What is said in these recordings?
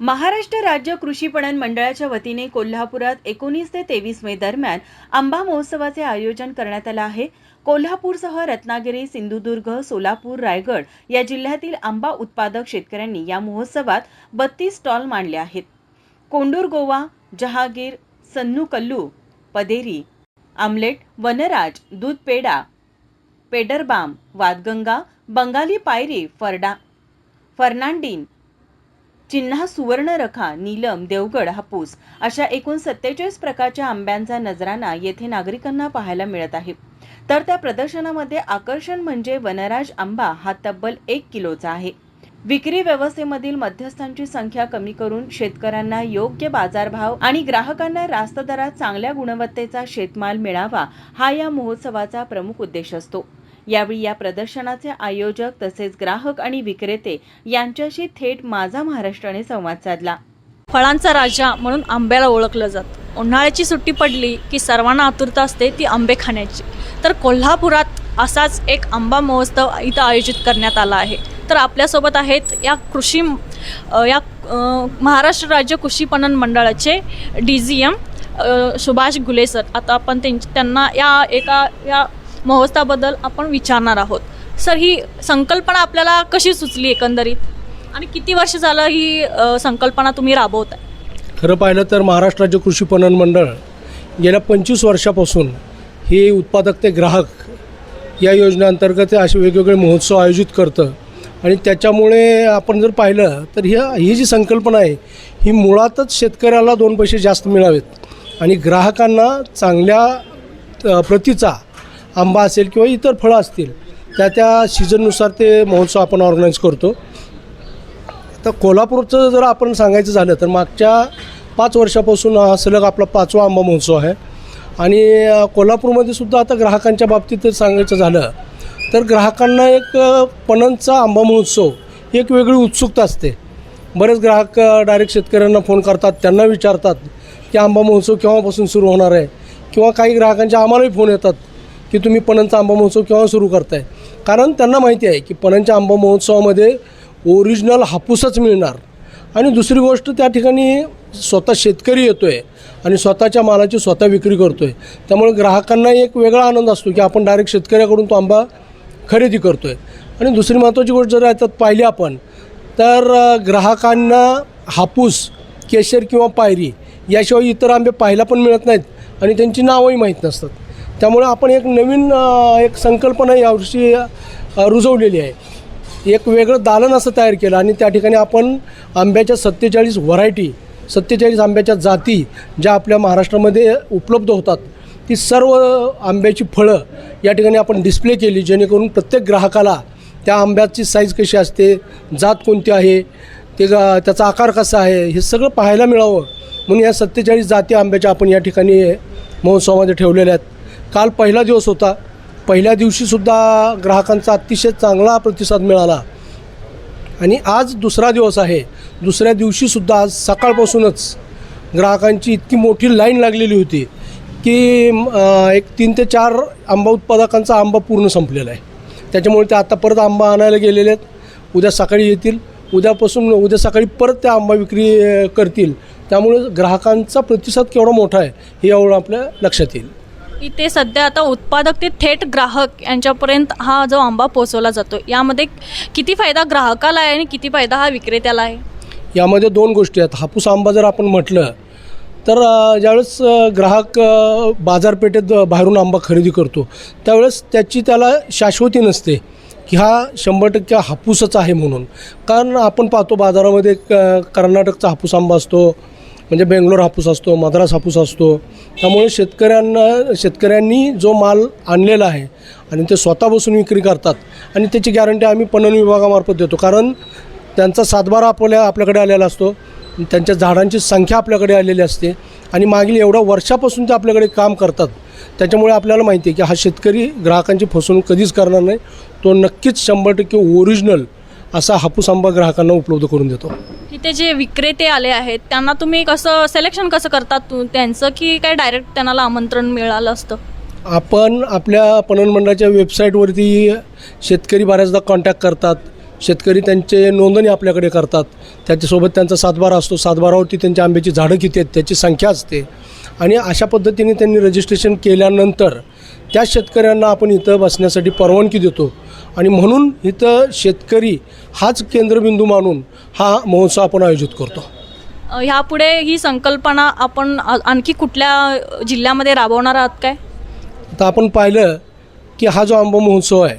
महाराष्ट्र राज्य कृषी पणन मंडळाच्या वतीने कोल्हापुरात एकोणीस ते तेवीस मे दरम्यान आंबा महोत्सवाचे आयोजन करण्यात आलं आहे. कोल्हापूरसह रत्नागिरी सिंधुदुर्ग सोलापूर रायगड या जिल्ह्यातील आंबा उत्पादक शेतकऱ्यांनी या महोत्सवात बत्तीस स्टॉल मांडले आहेत. कोंडूर गोवा जहागीर सन्नू कल्लू पदेरी आमलेट वनराज दूध पेडा पेडरबाम वादगंगा बंगाली पायरी फरडा फर्नांडीन चिन्हा सुवर्णरखा नीलम देवगड हापूस अशा एकूण सत्तेचाळीस प्रकारच्या आंब्यांचा नजराना येथे नागरिकांना पाहायला मिळत आहे. तर त्या प्रदर्शनामध्ये आकर्षण म्हणजे वनराज आंबा हा तब्बल एक किलोचा आहे. विक्री व्यवस्थेमधील मध्यस्थांची संख्या कमी करून शेतकऱ्यांना योग्य बाजारभाव आणि ग्राहकांना रास्त दरात चांगल्या गुणवत्तेचा शेतमाल मिळावा हा या महोत्सवाचा प्रमुख उद्देश असतो. यावेळी या प्रदर्शनाचे आयोजक तसेच ग्राहक आणि विक्रेते यांच्याशी थेट माझा महाराष्ट्राने संवाद साधला. फळांचा राजा म्हणून आंब्याला ओळखलं जातं. उन्हाळ्याची सुट्टी पडली की सर्वांना आतुरता असते ती आंबे खाण्याची. तर कोल्हापुरात असाच एक आंबा महोत्सव इथं आयोजित करण्यात आला आहे. तर आपल्यासोबत आहेत या कृषी या महाराष्ट्र राज्य कृषी पणन मंडळाचे डी जी एम सुभाष गुले सर आता आपण त्यांच त्यांना या एका या महोत्सवाबद्दल आपण विचारणार आहोत. सर ही संकल्पना आपल्याला कशी सुचली एकंदरीत? आणि किती वर्ष झालं ही संकल्पना तुम्ही राबवताय? खरं पाहिलं तर महाराष्ट्र राज्य कृषी पणन मंडळ गेल्या पंचवीस वर्षापासून हे उत्पादक ते ग्राहक या योजनेअंतर्गत असे वेगवेगळे महोत्सव आयोजित करतं. आणि त्याच्यामुळे आपण जर पाहिलं तर ही ही जी संकल्पना आहे ही मुळातच शेतकऱ्याला दोन पैसे जास्त मिळावेत. आणि ग्राहकांना चांगल्या प्रतीचा आंबा असेल किंवा इतर फळं असतील त्या त्या सीझननुसार ते महोत्सव आपण ऑर्गनाईज करतो. तर कोल्हापूरचं जर आपण सांगायचं झालं तर मागच्या पाच वर्षापासून हा सलग आपला पाचवा आंबा महोत्सव आहे. आणि कोल्हापूरमध्ये सुद्धा आता ग्राहकांच्या बाबतीत जर सांगायचं झालं तर ग्राहकांना एक पणनचा आंबा महोत्सव ही एक वेगळी उत्सुकता असते. बरेच ग्राहक डायरेक्ट शेतकऱ्यांना फोन करतात त्यांना विचारतात की आंबा महोत्सव केव्हापासून सुरू होणार आहे? किंवा काही ग्राहकांचे आम्हालाही फोन येतात की तुम्ही पणनचा आंबा महोत्सव केव्हा सुरू करताय? कारण त्यांना माहिती आहे की पणनच्या आंबा महोत्सवामध्ये ओरिजिनल हापूसच मिळणार. आणि दुसरी गोष्ट त्या ठिकाणी स्वतः शेतकरी येतो आहे आणि स्वतःच्या मालाची स्वतः विक्री करतो आहे त्यामुळे ग्राहकांना एक वेगळा आनंद असतो की आपण डायरेक्ट शेतकऱ्याकडून तो आंबा खरेदी करतो आहे आणि दुसरी महत्त्वाची गोष्ट जर याच्यात पाहिली आपण तर ग्राहकांना हापूस केशर किंवा पायरी याशिवाय इतर आंबे पाहायला पण मिळत नाहीत आणि त्यांची नावंही माहीत नसतात. त्यामुळं आपण एक नवीन एक संकल्पना यावर्षी रुजवलेली आहे. एक वेगळं दालन असं तयार केलं आणि त्या ठिकाणी आपण आंब्याच्या सत्तेचाळीस व्हरायटी सत्तेचाळीस आंब्याच्या जाती ज्या आपल्या महाराष्ट्रामध्ये उपलब्ध होतात ती सर्व आंब्याची फळं या ठिकाणी आपण डिस्प्ले केली जेणेकरून प्रत्येक ग्राहकाला त्या आंब्याची साईज कशी असते जात कोणती आहे ते त्याचा आकार कसा आहे हे सगळं पाहायला मिळावं. म्हणून या सत्तेचाळीस जाती आंब्याच्या आपण या ठिकाणी महोत्सवामध्ये ठेवलेल्या आहेत. काल पहिला दिवस होता. पहिल्या दिवशीसुद्धा ग्राहकांचा अतिशय चांगला प्रतिसाद मिळाला. आणि आज दुसरा दिवस आहे. दुसऱ्या दिवशीसुद्धा आज सकाळपासूनच ग्राहकांची इतकी मोठी लाईन लागलेली होती की एक तीन ते चार आंबा उत्पादकांचा आंबा पूर्ण संपलेला आहे. त्याच्यामुळे ते आता परत आंबा आणायला गेलेले आहेत. उद्या सकाळी येतील. उद्यापासून उद्या सकाळी परत त्या आंबा विक्री करतील. त्यामुळे ग्राहकांचा प्रतिसाद केवढा मोठा आहे हे एवढं आपल्या लक्षात येईल. इथे सध्या आता उत्पादक ते थेट ग्राहक यांच्यापर्यंत हा जो आंबा पोहोचवला जातो यामध्ये किती फायदा ग्राहकाला आहे आणि किती फायदा हा विक्रेत्याला आहे? यामध्ये दोन गोष्टी आहेत. हापूस आंबा जर आपण म्हटलं तर ज्यावेळेस ग्राहक बाजारपेठेत बाहेरून आंबा खरेदी करतो त्यावेळेस त्याची त्याला शाश्वती नसते की हा शंभर टक्के हापूसच आहे म्हणून. कारण आपण पाहतो बाजारामध्ये क कर्नाटकचा हापूस आंबा असतो म्हणजे बेंगलोर हापूस असतो मद्रास हापूस असतो. त्यामुळे शेतकऱ्यांना शेतकऱ्यांनी जो माल आणलेला आहे आणि ते स्वतः बसून विक्री करतात आणि त्याची गॅरंटी आम्ही पणन विभागामार्फत देतो. कारण त्यांचा सातबारा आपल्या आपल्याकडे आलेला असतो. त्यांच्या झाडांची संख्या आपल्याकडे आलेली असते आणि मागील एवढ्या वर्षापासून ते आपल्याकडे काम करतात. त्याच्यामुळे आपल्याला माहिती आहे की हा शेतकरी ग्राहकांची फसवणूक कधीच करणार नाही. तो नक्कीच शंभर टक्के ओरिजिनल असा हापूस आंबा ग्राहकांना उपलब्ध करून देतो. इथे जे विक्रेते आले आहेत त्यांना तुम्ही कसं सिलेक्शन कसं करतात तू त्यांचं की काय डायरेक्ट त्यांना आमंत्रण मिळालं असतं? आपण आपल्या पणन मंडळाच्या वेबसाईटवरती शेतकरी बऱ्याचदा कॉन्टॅक्ट करतात. शेतकरी त्यांचे नोंदणी आपल्याकडे करतात. त्याच्यासोबत त्यांचा सातबारा असतो. सातबारावरती त्यांच्या आंब्याची झाडं किती आहेत त्याची संख्या असते. आणि अशा पद्धतीने त्यांनी रजिस्ट्रेशन केल्यानंतर त्या शेतकऱ्यांना आपण इथं बसण्यासाठी परवानगी देतो. आणि म्हणून इथं शेतकरी हाच केंद्रबिंदू मानून हा महोत्सव आपण आयोजित करतो. ह्यापुढे ही संकल्पना आपण आणखी कुठल्या जिल्ह्यामध्ये राबवणार आहात काय? आता आपण पाहिलं की हा जो आंबा महोत्सव आहे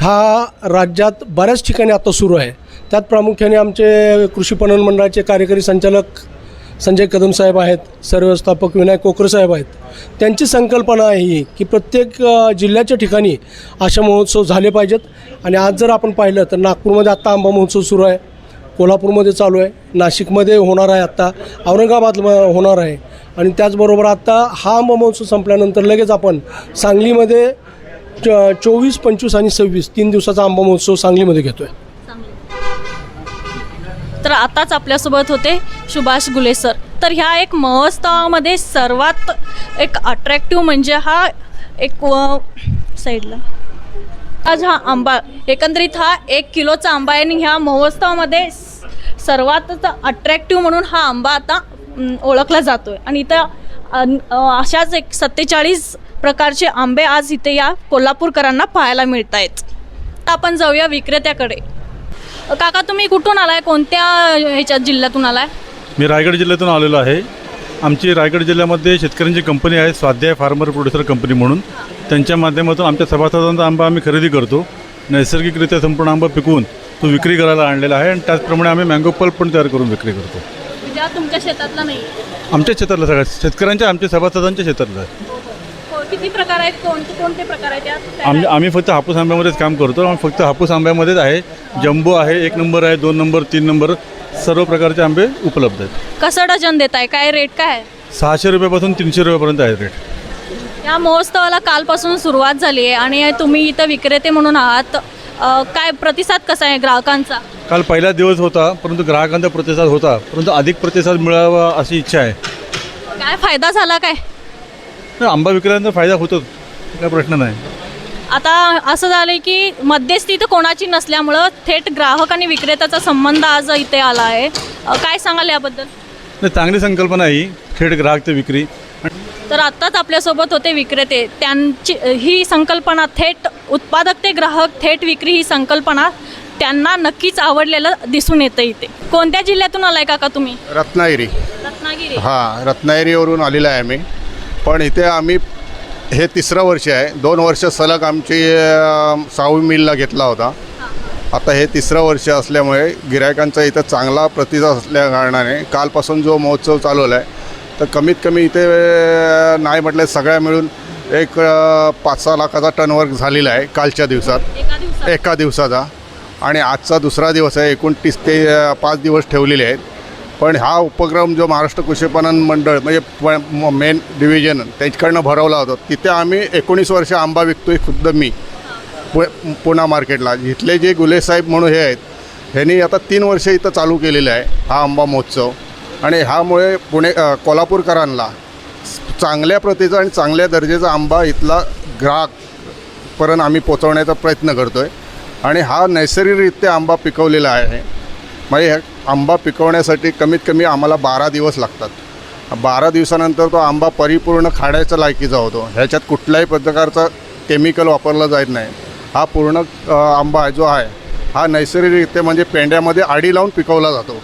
हा राज्यात बऱ्याच ठिकाणी आता सुरू आहे. त्यात प्रामुख्याने आमचे कृषी पणन मंडळाचे कार्यकारी संचालक संजय कदम साहेब आहेत सरव्यवस्थापक विनायक कोकर साहेब आहेत. त्यांची संकल्पना आहे ही की प्रत्येक जिल्ह्याच्या ठिकाणी अशा महोत्सव झाले पाहिजेत. आणि आज जर आपण पाहिलं तर नागपूरमध्ये आत्ता आंबा महोत्सव सुरू आहे. कोल्हापूरमध्ये चालू आहे. नाशिकमध्ये होणार आहे आत्ता औरंगाबाद होणार आहे. आणि त्याचबरोबर आत्ता हा आंबा महोत्सव संपल्यानंतर लगेच आपण सांगलीमध्ये च चोवीस पंचवीस आणि सव्वीस तीन दिवसाचा आंबा महोत्सव सांगलीमध्ये घेतो आहे तर आताच आपल्यासोबत होते सुभाष गुले सर. तर ह्या एक महोत्सवामध्ये सर्वात एक अट्रॅक्टिव्ह म्हणजे हा एक साईडला. आज हा आंबा एकंदरीत हा एक किलोचा आंबा आहे आणि ह्या महोत्सवामध्ये सर्वात अट्रॅक्टिव्ह म्हणून हा आंबा आता ओळखला जातो आहे आणि इथं अशाच एक सत्तेचाळीस प्रकारचे आंबे आज इथे या कोल्हापूरकरांना पाहायला मिळत आहेत तर आपण जाऊया विक्रेत्याकडे. काका तुम्ही कुठून आलाय? कोणत्या ह्याच्यात जिल्ह्यातून आलाय? मी रायगड जिल्ह्यातून आलेलो आहे. आमची रायगड जिल्ह्यामध्ये शेतकऱ्यांची कंपनी आहे स्वाध्याय फार्मर प्रोड्युसर कंपनी म्हणून. त्यांच्या माध्यमातून आमच्या सभासदांचा आंबा आम्ही खरेदी करतो. नैसर्गिकरित्या संपूर्ण आंबा पिकवून तो विक्री करायला आणलेला आहे आणि त्याचप्रमाणे आम्ही मँगो पल्प पण तयार करून विक्री करतो. तुमच्या शेतातला नाही आमच्या शेतातला सगळ्या शेतकऱ्यांच्या आमच्या सभासदांच्या शेतातला आहे. किती प्रकार आहेत? कोणते कोणते प्रकार आहेत त्यात आम्ही आम्ही फक्त हापूस आंब्यामध्येच काम करतो. आम्ही फक्त हापूस आंब्यामध्येच आहे. जम्बो आहे एक नंबर आहे दोन नंबर तीन नंबर. सर्व प्रकारचे आंबे उपलब्ध आहेत. कसं डझन देत आहे? काय रेट काय आहे? सहाशे रुपयापासून तीनशे रुपयापर्यंत आहे रेट. या महोत्सवाला कालपासून सुरुवात झाली आहे आणि तुम्ही इथं विक्रेते म्हणून आहात. अ, काय प्रतिसाद कसा आहे ग्राहकांचा? काल पहिला दिवस होता परंतु ग्राहकांचा प्रतिसाद होता. परंतु अधिक प्रतिसाद मिळावा अशी इच्छा आहे. काय फायदा झाला काय? नाही, आंबा विकल्यानंतर फायदा होतोच. काय प्रश्न नाही. आता असं झालं की मध्यस्थी तर कोणाची नसल्यामुळं थेट ग्राहक आणि विक्रेत्याचा संबंध आज इथे आला आहे. अ, काय सांगाल याबद्दल? नाही चांगली संकल्पना आहे ही. थेट ग्राहक ते विक्री. तर आत्ताच आपल्यासोबत होते विक्रेते. त्यांची ही संकल्पना थेट उत्पादक ते ग्राहक थेट विक्री ही संकल्पना त्यांना नक्कीच आवडलेलं दिसून येतं इथे. कोणत्या जिल्ह्यातून आलाय काका तुम्ही? रत्नागिरी. रत्नागिरी. हां रत्नागिरीवरून आलेला आहे आम्ही. पण इथे आम्ही हे तिसरं वर्ष आहे. दोन वर्ष सलग आमची साऊ मिलला घेतला होता. आता हे तिसरं वर्ष असल्यामुळे गिरायकांचा इथं चांगला प्रतिसाद असल्या कारणाने कालपासून जो महोत्सव चालवला आहे तर कमीत कमी इथे नाही म्हटलं सगळ्या मिळून एक पाच सहा लाखाचा टर्नवर्क झालेला आहे कालच्या दिवसात. एका दिवसाचा. आणि आजचा दुसरा दिवस आहे. एकूण तीस ते पाच दिवस ठेवलेले आहेत. पण हा उपक्रम जो महाराष्ट्र कृषीपणन मंडळ म्हणजे प- म- मेन डिव्हिजन त्याच्याकडनं भरवला होता. तिथे आम्ही एकोणीस वर्ष आंबा विकतो आहे खुद्द मी. पु पुणा मार्केटला. इथले जे गुलेसाहेब म्हणून हे आहेत ह्यांनी आता तीन वर्ष इथं चालू केलेलं आहे हा आंबा महोत्सव. आणि ह्यामुळे पुणे कोल्हापूरकरांना चांगल्या प्रतीचा आणि चांगल्या दर्जेचा आंबा इथला ग्राहकपर्यंत आम्ही पोचवण्याचा प्रयत्न करतो आहे आणि हा नैसर्गिकरित्या आंबा पिकवलेला आहे. म्हणजे ह्या आंबा पिकवण्यासाठी कमीत कमी आम्हाला बारा दिवस लागतात. बारा दिवसानंतर तो आंबा परिपूर्ण खाण्याच्या लायकीचा होतो. ह्याच्यात कुठल्याही प्रकारचा केमिकल वापरलं जात नाही. हा पूर्ण आंबा जो आहे हा नैसर्गिकरित्या म्हणजे पेंड्यामध्ये आडी लावून पिकवला जातो.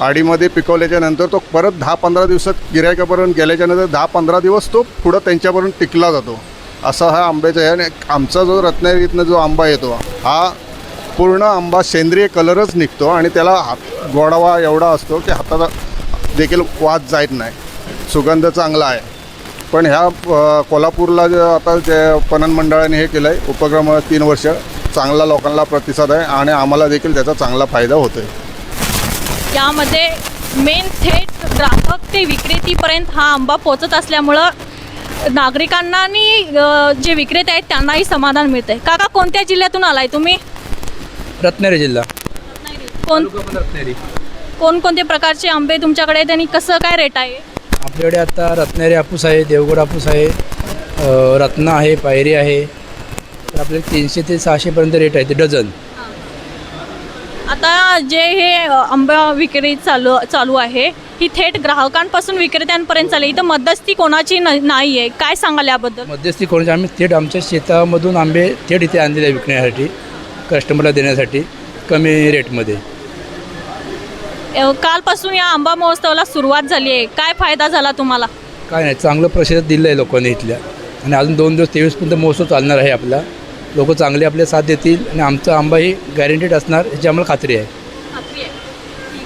आडीमध्ये पिकवल्याच्या नंतर तो परत दहा पंधरा दिवसात गिरायकापर्यंत गेल्याच्यानंतर दहा पंधरा दिवस तो पुढं त्यांच्यापर्यंत टिकला जातो. असा हा आंब्याचा आहे आणि आमचा जो रत्नागिरीतनं जो आंबा येतो हा पूर्ण आंबा सेंद्रिय कलरच निघतो आणि त्याला हात गोडावा एवढा असतो की हाताला देखील वाद जायत नाही. सुगंध चांगला आहे. पण ह्या कोल्हापूरला जे आता जे पणन मंडळाने हे केलं आहे उपक्रम तीन वर्ष चांगला लोकांना प्रतिसाद आहे आणि आम्हाला देखील त्याचा चांगला फायदा होतो आहे यामध्ये मेन थेट ग्राहक ते विक्रेतीपर्यंत हा आंबा पोचत असल्यामुळं नागरिकांना आणि जे विक्रेते आहेत त्यांनाही समाधान मिळतंय. काका कोणत्या जिल्ह्यातून आलाय तुम्ही? रत्नागिरी जिल्हा. कोण रत्नागिरी कोणकोणते प्रकारचे आंबे तुमच्याकडे आहेत आणि कसं काय रेट आहे? आपल्याकडे आता रत्नागिरी हापूस आहे देवगड हापूस आहे अ, रत्ना आहे पायरी आहे. तर आपल्याला तीनशे ते सहाशेपर्यंत रेट आहे ते डझन. आता जे हे अ, आंबा विक्री चालू चालू आहे ही थेट ग्राहकांपासून विक्रेत्यांपर्यंत चालली. इथं मध्यस्थी कोणाची न नाही आहे काय सांगाल याबद्दल? मध्यस्थी कोणाची? आम्ही थेट आमच्या शेतामधून आंबे थेट इथे आणलेले आहे विकण्यासाठी. कस्टमरला देण्यासाठी कमी रेटमध्ये. अ, कालपासून या आंबा महोत्सवाला सुरुवात झाली आहे. काय फायदा झाला तुम्हाला? काय नाही चांगलं प्रतिसाद दिलं आहे लोकांनी इथल्या. आणि अजून दोन दिवस तेवीसपर्यंत महोत्सव चालणार आहे आपला. लोक चांगले आपले साथ देतील आणि आमचा आंबा ही गॅरंटीड असणार याची आम्हाला खात्री आहे.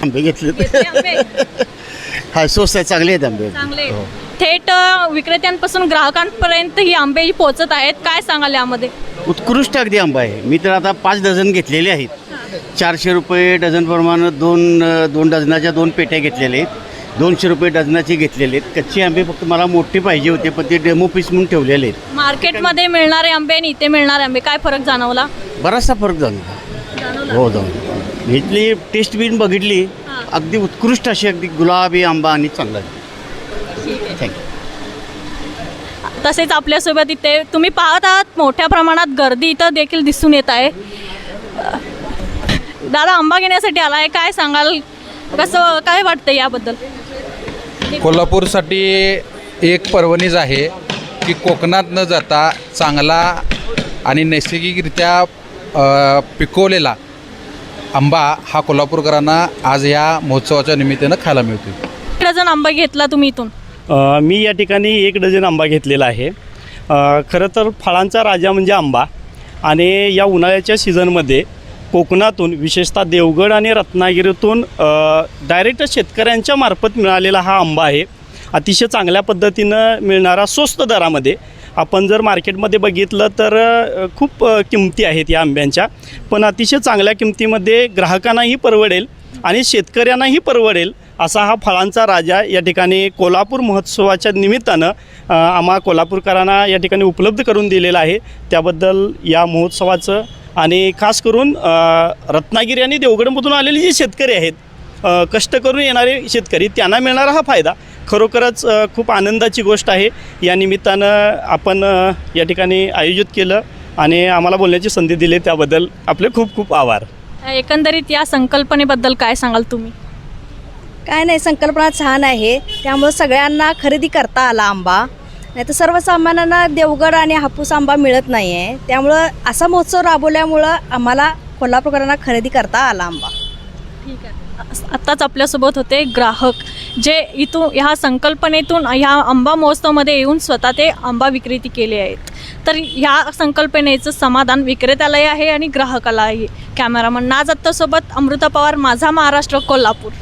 आंबे घेतले घेतले आंबे? हा स्वस्त आहे चांगले आहेत आंबे. चांगले थेट अ, विक्रेत्यांपासून ग्राहकांपर्यंत ही आंबे पोहोचत आहेत. काय सांगाल यामध्ये? उत्कृष्ट अगदी आंबा आहे. मी तर आता पाच डझन घेतलेले आहेत. चारशे रुपये डझनप्रमाणे दोन दोन डझनाच्या दोन पेट्या घेतलेल्या आहेत. दोनशे रुपये डझनाचे घेतलेले आहेत. कच्चे आंबे फक्त मला मोठे पाहिजे होते पण ते डेमो पीस म्हणून ठेवलेले आहेत. मार्केटमध्ये मिळणारे आंबे आणि इथे मिळणारे आंबे काय फरक जाणवला? बराचसा फरक जाणवला. हो जाऊन इथली टेस्ट बिन बघितली अगदी उत्कृष्ट अशी अगदी गुलाबी आंबा आणि चांगला थँक्यू तसेच आपल्यासोबत इथे तुम्ही पाहत आहात मोठ्या प्रमाणात गर्दी इथं देखील दिसून येत आहे. दादा आंबा घेण्यासाठी आला आहे काय सांगाल? कसं काय वाटतं याबद्दल? कोल्हापूरसाठी एक पर्वणीच आहे की कोकणात न जाता चांगला आणि नैसर्गिकरित्या पिकवलेला आंबा हा कोल्हापूरकरांना आज या महोत्सवाच्या निमित्तानं खायला मिळतो डझन आंबा घेतला तुम्ही इथून? मी या ठिकाणी एक डझन आंबा घेतलेला आहे. खरं तर फळांचा राजा म्हणजे आंबा. आणि या उन्हाळ्याच्या सीझनमध्ये कोकणातून विशेषतः देवगड आणि रत्नागिरीतून डायरेक्ट शेतकऱ्यांच्या मार्फत मिळालेला हा आंबा आहे. अतिशय चांगल्या पद्धतीनं मिळणारा स्वस्त दरामध्ये. आपण जर मार्केटमध्ये बघितलं तर खूप किमती आहेत या आंब्यांच्या. पण अतिशय चांगल्या किमतीमध्ये ग्राहकांनाही परवडेल आणि शेतकऱ्यांनाही परवडेल. असा हा फळांचा राजा या ठिकाणी कोल्हापूर महोत्सवाच्या निमित्तानं आम्हा कोल्हापूरकरांना या ठिकाणी उपलब्ध करून दिलेला आहे. त्याबद्दल या महोत्सवाचं आणि खास करून रत्नागिरी आणि देवगडमधून आलेले जे शेतकरी आहेत कष्ट करून येणारे शेतकरी त्यांना मिळणारा हा फायदा खरोखरच खूप आनंदाची गोष्ट आहे. या निमित्तानं आपण या ठिकाणी आयोजित केलं आणि आम्हाला बोलण्याची संधी दिली. त्याबद्दल आपले खूप खूप आभार. एकंदरीत या संकल्पनेबद्दल काय सांगाल तुम्ही? काय नाही संकल्पना छान आहे. त्यामुळं सगळ्यांना खरेदी करता आला आंबा. नाही तर सर्वसामान्यांना देवगड आणि हापूस आंबा मिळत नाही आहे त्यामुळं असा महोत्सव राबवल्यामुळं आम्हाला कोल्हापूरकरांना खरेदी करता आला आंबा. ठीक आहे. आत्ताच आपल्यासोबत होते ग्राहक जे इथून ह्या संकल्पनेतून ह्या आंबा महोत्सवामध्ये येऊन स्वतः ते आंबा विक्रेती केले आहेत. तर ह्या संकल्पनेचं समाधान विक्रेत्यालाही आहे आणि ग्राहकालाही. कॅमेरामन नाज आत्तासोबत अमृता पवार माझा महाराष्ट्र कोल्हापूर.